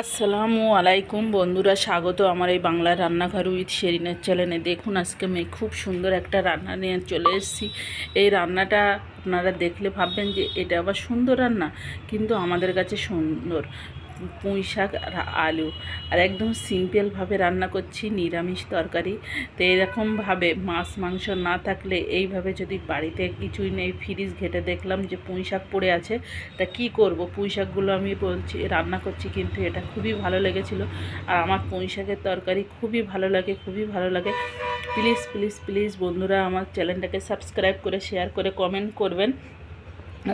আসসালামু আলাইকুম বন্ধুরা, স্বাগত আমার এই বাংলা রান্নাঘর উইথ শেরিনের চ্যানেলে। দেখুন, আজকে আমি খুব সুন্দর একটা রান্না নিয়ে চলে এসেছি। এই রান্নাটা আপনারা দেখলে ভাববেন যে এটা আবার সুন্দর রান্না, কিন্তু আমাদের কাছে সুন্দর। পুঁই শাক আর আলু। আর একদম সিম্পলভাবে রান্না করছি, নিরামিষ তরকারি। তো এরকমভাবে মাছ, মাংস না থাকলে এইভাবে যদি বাড়িতে কিছুই নেই ফ্রিজ ঘেটে দেখলাম যে পুঁই শাক পড়ে আছে, তা কি করব? পুঁই শাকগুলো আমি বলছি, রান্না করছি কিন্তু এটা খুবই ভালো লেগেছিল। আর আমার পুঁই শাকের তরকারি খুবই ভালো লাগে, খুবই ভালো লাগে। প্লিজ প্লিজ প্লিজ বন্ধুরা আমার চ্যানেলটাকে সাবস্ক্রাইব করে শেয়ার করে কমেন্ট করবেন।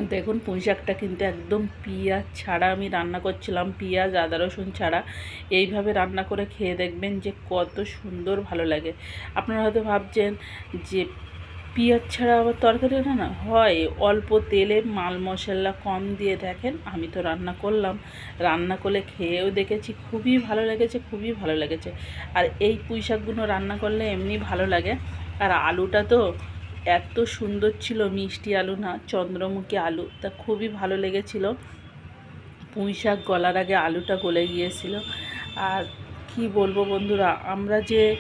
দেখুন পুঁই শাকটা কিন্তু একদম পেঁয়াজ ছাড়া আমি রান্না করছিলাম, পিঁয়াজ, আদা, রসুন ছাড়া। এইভাবে রান্না করে খেয়ে দেখবেন যে কত সুন্দর ভালো লাগে। আপনারা হয়তো ভাবছেন যে পেঁয়াজ ছাড়া আবার তরকারি রান্না হয়। অল্প তেলে মাল মশলা কম দিয়ে দেখেন, আমি তো রান্না করলাম। রান্না করলে খেয়েও দেখেছি, খুবই ভালো লেগেছে, খুবই ভালো লেগেছে। আর এই পুঁই শাকগুলো রান্না করলে এমনি ভালো লাগে। আর আলুটা তো এত সুন্দর ছিল মিষ্টি আলু না, চন্দ্রমুখী আলু। তা খুবই ভালো লেগেছিল। পুঁই শাক গলার আগে আলুটা গলে গিয়েছিল। আর কি বলব বন্ধুরা, আমরা যে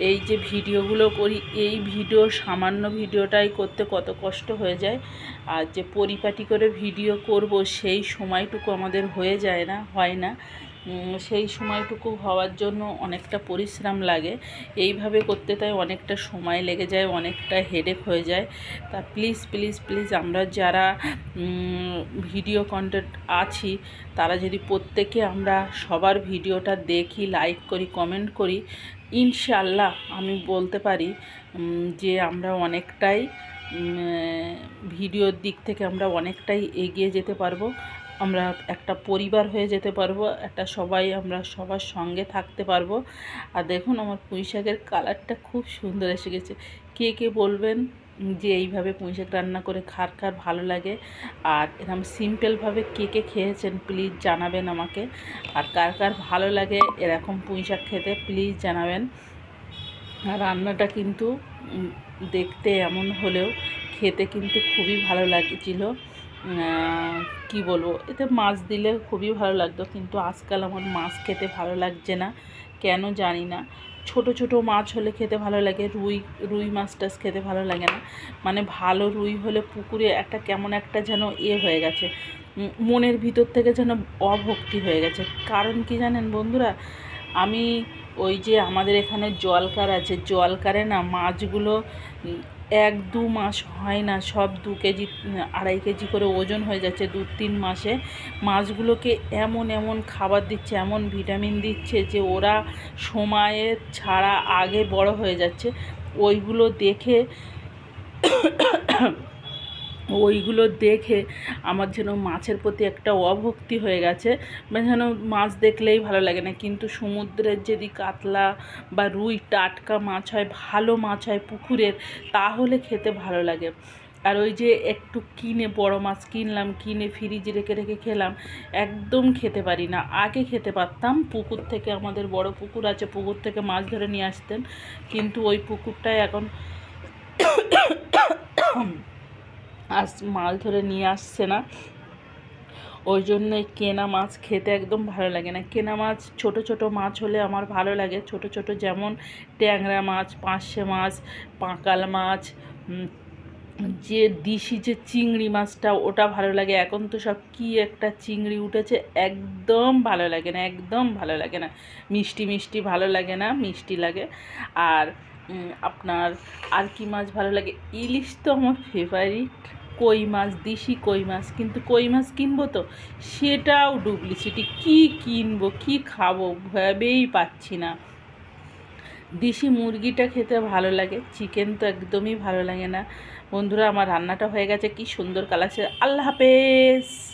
এই যে ভিডিওগুলো করি, এই ভিডিও, সামান্য ভিডিওটাই করতে কত কষ্ট হয়ে যায়। আর যে পরিপাটি করে ভিডিও করব, সেই সময়টুকু আমাদের হয়ে যায় না, হয় না। সেই সময়টুকু হওয়ার জন্য অনেকটা পরিশ্রম লাগে। এইভাবে করতে তাই অনেকটা সময় লেগে যায়, অনেকটা হেডেক হয়ে যায়। তা প্লিজ প্লিজ প্লিজ আমরা যারা ভিডিও কন্টেন্ট আছি, তারা যদি প্রত্যেকে আমরা সবার ভিডিওটা দেখি লাইক করি কমেন্ট করি ইনশাল্লাহ আমি বলতে পারি যে আমরা অনেকটাই ভিডিওর দিক থেকে আমরা অনেকটাই এগিয়ে যেতে পারব। আমরা একটা পরিবার হয়ে যেতে পারব, একটা সবাই আমরা সবার সঙ্গে থাকতে পারব। আর দেখুন আমার পুঁই শাকের কালারটা খুব সুন্দর এসে গেছে। কে কে বলবেন যে এইভাবে পুঁই শাক রান্না করে খার খার ভালো লাগে? আর এরকম সিম্পলভাবে কে কে খেয়েছেন প্লিজ জানাবেন আমাকে। আর কার কার ভালো লাগে এরকম পুঁই শাক খেতে প্লিজ জানাবেন। আর রান্নাটা কিন্তু দেখতে এমন হলেও খেতে কিন্তু খুবই ভালো লাগছিল। কি বলব? এতে মাছ দিলে খুবই ভালো লাগতো, কিন্তু আজকাল আমার মাছ খেতে ভালো লাগছে না, কেন জানি না। ছোট ছোট মাছ হলে খেতে ভালো লাগে, রুই রুই মাছ টাছ খেতে ভালো লাগে না। মানে ভালো রুই হলে পুকুরে একটা কেমন একটা যেন এ হয়ে গেছে মনের ভিতর থেকে যেন অভক্তি হয়ে গেছে। কারণ কি জানেন বন্ধুরা? আমি ওই যে আমাদের এখানে জলকার আছে জলকারে না মাছগুলো এক দু মাস হয় না, সব দু কেজি, আড়াই কেজি করে ওজন হয়ে যাচ্ছে দু তিন মাসে। মাছগুলোকে এমন এমন খাবার দিচ্ছে, এমন ভিটামিন দিচ্ছে যে ওরা সময়ের ছাড়া আগে বড় হয়ে যাচ্ছে। ওইগুলো দেখে ওইগুলো দেখে আমার যেন মাছের প্রতি একটা অভক্তি হয়ে গেছে মানে যেন মাছ দেখলেই ভালো লাগে না। কিন্তু সমুদ্রের যদি কাতলা বা রুই টাটকা মাছ হয়, ভালো মাছ হয় পুকুরের, তাহলে খেতে ভালো লাগে। আর ওই যে একটু কিনে বড় মাছ কিনলাম, কিনে ফ্রিজে রেখে রেখে খেলাম, একদম খেতে পারি না। আগে খেতে পারতাম, পুকুর থেকে আমাদের বড় পুকুর আছে, পুকুর থেকে মাছ ধরে নিয়ে আসতেন। কিন্তু ওই পুকুরটায় এখন আস মাছ ধরে নিয়ে আসছে না। ওই জন্যই কেনা মাছ খেতে একদম ভালো লাগে না। কেনা মাছ, ছোট ছোট মাছ হলে আমার ভালো লাগে। ছোট ছোট যেমন ট্যাংরা মাছ পার্শে মাছ, পাঁকাল মাছ যে দিশি যে চিংড়ি মাছটা ওটা ভালো লাগে। এখন তো সব কি একটা চিংড়ি উঠেছে একদম ভালো লাগে না, একদম ভালো লাগে না। মিষ্টি মিষ্টি ভালো লাগে না, মিষ্টি লাগে। আর আপনার আর কি মাছ ভালো লাগে? ইলিশ তো আমার ফেভারিট কই মাছ, দেশি কই মাছ, কিন্তু কই মাছ কিনবো তো? সেটাও ডুপ্লিসিটি কি কিনবো, কি খাব ভেবেই পাচ্ছি না। দেশি মুরগিটা খেতে ভালো লাগে চিকেন তো একদমই ভালো লাগে না। বন্ধুরা, আমার রান্নাটা হয়ে গেছে, কি সুন্দর কালার আল্লাহ হাফেজ!